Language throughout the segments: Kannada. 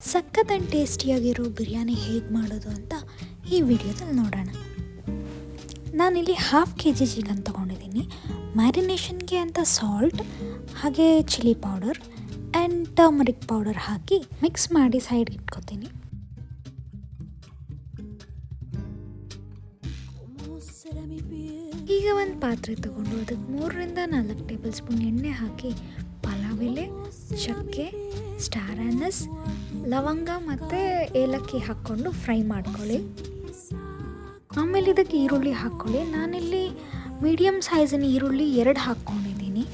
ಸಖತ್ ಟೇಸ್ಟಿಯಾಗಿರೋ ಬಿರಿಯಾನಿ ಹೇಗೆ ಮಾಡೋದು ಅಂತ ಈ ವಿಡಿಯೋದಲ್ಲಿ ನೋಡೋಣ. ನಾನಿಲ್ಲಿ ಹಾಫ್ ಕೆ ಜಿ ಚಿಕನ್ ತೊಗೊಂಡಿದ್ದೀನಿ. ಮ್ಯಾರಿನೇಷನ್ಗೆ ಅಂತ ಸಾಲ್ಟ್ ಹಾಗೆ chilli powder and turmeric powder hockey mix ಮಾಡಿ ಸೈಡ್ಗೆ ಇಟ್ಕೋತೀನಿ. ಈಗ ಒಂದು ಪಾತ್ರೆ ತಗೊಂಡು ಅದಕ್ಕೆ ಮೂರರಿಂದ ನಾಲ್ಕು ಟೇಬಲ್ ಸ್ಪೂನ್ ಎಣ್ಣೆ ಹಾಕಿ, ಪಲಾವ್ ಎಲೆ, ಚಕ್ಕೆ ಸ್ಟಾರ್ ಅನಸ್, ಲವಂಗ ಮತ್ತು ಏಲಕ್ಕಿ ಹಾಕ್ಕೊಂಡು ಫ್ರೈ ಮಾಡ್ಕೊಳ್ಳಿ ಆಮೇಲೆ ಇದಕ್ಕೆ ಈರುಳ್ಳಿ ಹಾಕ್ಕೊಳ್ಳಿ ನಾನಿಲ್ಲಿ ಮೀಡಿಯಮ್ ಸೈಜಿನ ಈರುಳ್ಳಿ ಎರಡು ಹಾಕ್ಕೊಂಡಿದ್ದೀನಿ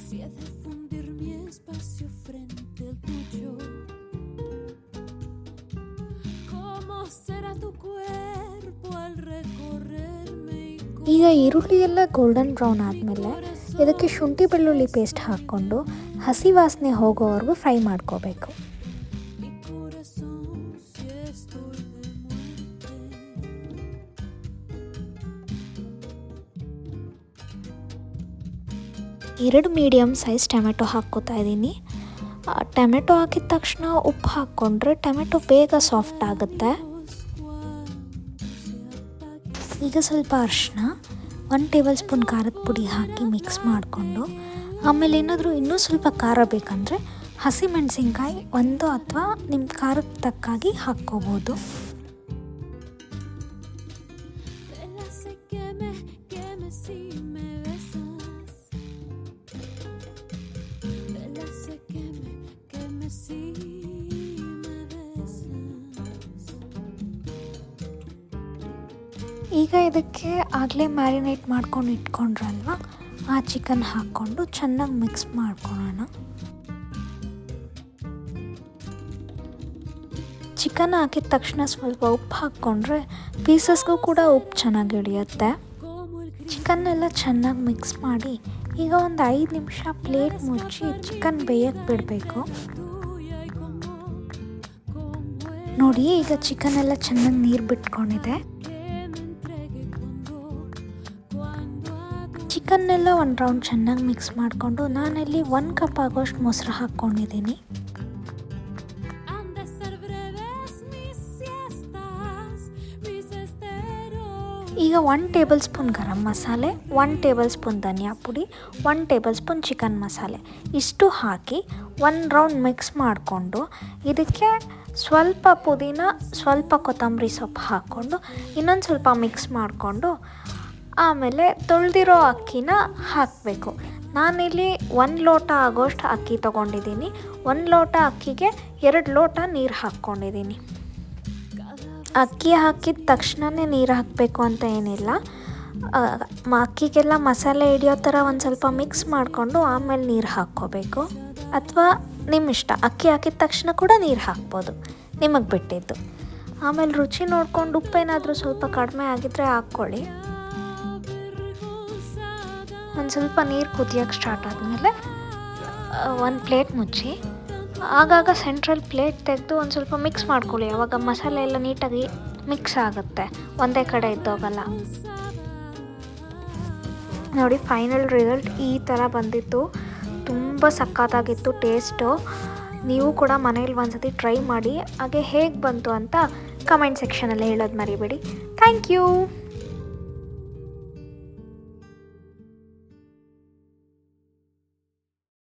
Si he de fundir mi espacio frente al tuyo. ¿Cómo será tu cuerpo al recorrerme y con ಈಗ ಈರುಳ್ಳಿ ಎಲ್ಲ ಗೋಲ್ಡನ್ ಬ್ರೌನ್ ಆದಮೇಲೆ ಇದಕ್ಕೆ ಶುಂಠಿ ಬೆಳ್ಳುಳ್ಳಿ ಪೇಸ್ಟ್ ಹಾಕ್ಕೊಂಡು ಹಸಿ ವಾಸನೆ ಹೋಗೋವರೆಗೂ ಫ್ರೈ ಮಾಡ್ಕೋಬೇಕು? ಎರಡು ಮೀಡಿಯಮ್ ಸೈಜ್ ಟೊಮೆಟೊ ಹಾಕ್ಕೋತಾ ಇದ್ದೀನಿ. ಟೊಮೆಟೊ ಹಾಕಿದ ತಕ್ಷಣ ಉಪ್ಪು ಹಾಕ್ಕೊಂಡ್ರೆ ಟೊಮೆಟೊ ಬೇಗ ಸಾಫ್ಟ್ ಆಗುತ್ತೆ. ಈಗ ಸ್ವಲ್ಪ ಅರಿಶಿನ ಒನ್ ಟೇಬಲ್ ಸ್ಪೂನ್ ಖಾರದ ಪುಡಿ ಹಾಕಿ ಮಿಕ್ಸ್ ಮಾಡಿಕೊಂಡು, ಆಮೇಲೆ ಏನಾದರೂ ಇನ್ನೂ ಸ್ವಲ್ಪ ಖಾರ ಬೇಕಂದರೆ ಹಸಿಮೆಣಸಿನ್ಕಾಯಿ ಒಂದು ಅಥವಾ ನಿಮ್ಮ ಖಾರಕ್ಕೆ ತಕ್ಕಾಗಿ ಹಾಕ್ಕೋಬೋದು. see ಈಗ ಇದಕ್ಕೆ ಆಗಲೇ ಮ್ಯಾರಿನೇಟ್ ಮಾಡ್ಕೊಂಡು ಇಟ್ಕೊಂಡ್ರಲ್ವ? ಆ ಚಿಕನ್ ಹಾಕ್ಕೊಂಡು ಚೆನ್ನಾಗಿ ಮಿಕ್ಸ್ ಮಾಡ್ಕೊಳ್ಳೋಣ ಚಿಕನ್ ಹಾಕಿದ ತಕ್ಷಣ ಸ್ವಲ್ಪ ಉಪ್ಪು ಹಾಕ್ಕೊಂಡ್ರೆ ಪೀಸಸ್ಗೂ ಕೂಡ ಉಪ್ಪು ಚೆನ್ನಾಗಿ ಹಿಡಿಯುತ್ತೆ. ಚಿಕನ್ನೆಲ್ಲ ಚೆನ್ನಾಗಿ ಮಿಕ್ಸ್ ಮಾಡಿ ಈಗ ಒಂದು ಐದು ನಿಮಿಷ ಪ್ಲೇಟ್ ಮುಚ್ಚಿ ಚಿಕನ್ ಬೇಯಕ್ಕೆ ಬಿಡಬೇಕು. ನೋಡಿ, ಈಗ ಚಿಕನ್ ಎಲ್ಲ ಚೆನ್ನಾಗಿ ನೀರು ಬಿಟ್ಕೊಂಡಿದೆ. ಚಿಕನ್ನೆಲ್ಲ ಒಂದು ರೌಂಡ್ ಚೆನ್ನಾಗಿ ಮಿಕ್ಸ್ ಮಾಡಿಕೊಂಡು ನಾನಲ್ಲಿ ಒಂದು ಕಪ್ ಆಗೋಷ್ಟು ಮೊಸರು ಹಾಕ್ಕೊಂಡಿದ್ದೀನಿ. ಈಗ one table spoon garam masala one table spoon ಧನಿಯಾ ಪುಡಿ ಒನ್ ಟೇಬಲ್ ಸ್ಪೂನ್ ಚಿಕನ್ ಮಸಾಲೆ ಇಷ್ಟು ಹಾಕಿ ಒನ್ ರೌಂಡ್ ಮಿಕ್ಸ್ ಮಾಡಿಕೊಂಡು ಇದಕ್ಕೆ ಸ್ವಲ್ಪ ಪುದೀನ, ಸ್ವಲ್ಪ ಕೊತ್ತಂಬರಿ ಸೊಪ್ಪು ಹಾಕ್ಕೊಂಡು ಇನ್ನೊಂದು ಸ್ವಲ್ಪ ಮಿಕ್ಸ್ ಮಾಡಿಕೊಂಡು ಆಮೇಲೆ ತೊಳೆದಿರೋ ಅಕ್ಕಿನ ಹಾಕಬೇಕು. ನಾನಿಲ್ಲಿ ಒಂದು ಲೋಟ ಆಗೋಷ್ಟು ಅಕ್ಕಿ ತೊಗೊಂಡಿದ್ದೀನಿ. ಒಂದು ಲೋಟ ಅಕ್ಕಿಗೆ ಎರಡು ಲೋಟ ನೀರು ಹಾಕ್ಕೊಂಡಿದ್ದೀನಿ. ಅಕ್ಕಿ ಹಾಕಿದ ತಕ್ಷಣವೇ ನೀರು ಹಾಕಬೇಕು ಅಂತ ಏನಿಲ್ಲ. ಅಕ್ಕಿಗೆಲ್ಲ ಮಸಾಲೆ ಹಿಡಿಯೋ ಥರ ಒಂದು ಸ್ವಲ್ಪ ಮಿಕ್ಸ್ ಮಾಡಿಕೊಂಡು ಆಮೇಲೆ ನೀರು ಹಾಕ್ಕೋಬೇಕು. ಅಥವಾ ನಿಮ್ಮ ಇಷ್ಟ. ಅಕ್ಕಿ ಹಾಕಿದ ತಕ್ಷಣ ಕೂಡ ನೀರು ಹಾಕ್ಬೋದು. ನಿಮಗೆ ಬಿಟ್ಟಿದ್ದು. ಆಮೇಲೆ ರುಚಿ ನೋಡ್ಕೊಂಡು ಉಪ್ಪೇನಾದರೂ ಸ್ವಲ್ಪ ಕಡಿಮೆ ಆಗಿದ್ದರೆ ಹಾಕ್ಕೊಳ್ಳಿ. ಒಂದು ಸ್ವಲ್ಪ ನೀರು ಕುದಿಯೋಕ್ಕೆ ಸ್ಟಾರ್ಟ್ ಆದಮೇಲೆ ಒಂದು ಪ್ಲೇಟ್ ಮುಚ್ಚಿ, ಆಗಾಗ ಸೆಂಟ್ರಲ್ ಪ್ಲೇಟ್ ತೆಗೆದು ಒಂದು ಸ್ವಲ್ಪ ಮಿಕ್ಸ್ ಮಾಡ್ಕೊಳ್ಳಿ. ಅವಾಗ ಮಸಾಲೆ ಎಲ್ಲ ನೀಟಾಗಿ ಮಿಕ್ಸ್ ಆಗುತ್ತೆ. ಒಂದೇ ಕಡೆ ಇದ್ದೋಗಲ್ಲ. ನೋಡಿ ಫೈನಲ್ ರಿಸಲ್ಟ್ ಈ ಥರ ಬಂದಿತ್ತು. ತುಂಬ ಸಕ್ಕತ್ತಾಗಿತ್ತು ಟೇಸ್ಟು ನೀವು ಕೂಡ ಮನೇಲಿ ಒಂದ್ಸತಿ ಟ್ರೈ ಮಾಡಿ. ಹಾಗೆ ಹೇಗೆ ಬಂತು ಅಂತ ಕಮೆಂಟ್ ಸೆಕ್ಷನಲ್ಲಿ ಹೇಳೋದು ಮರಿಬೇಡಿ. Thank you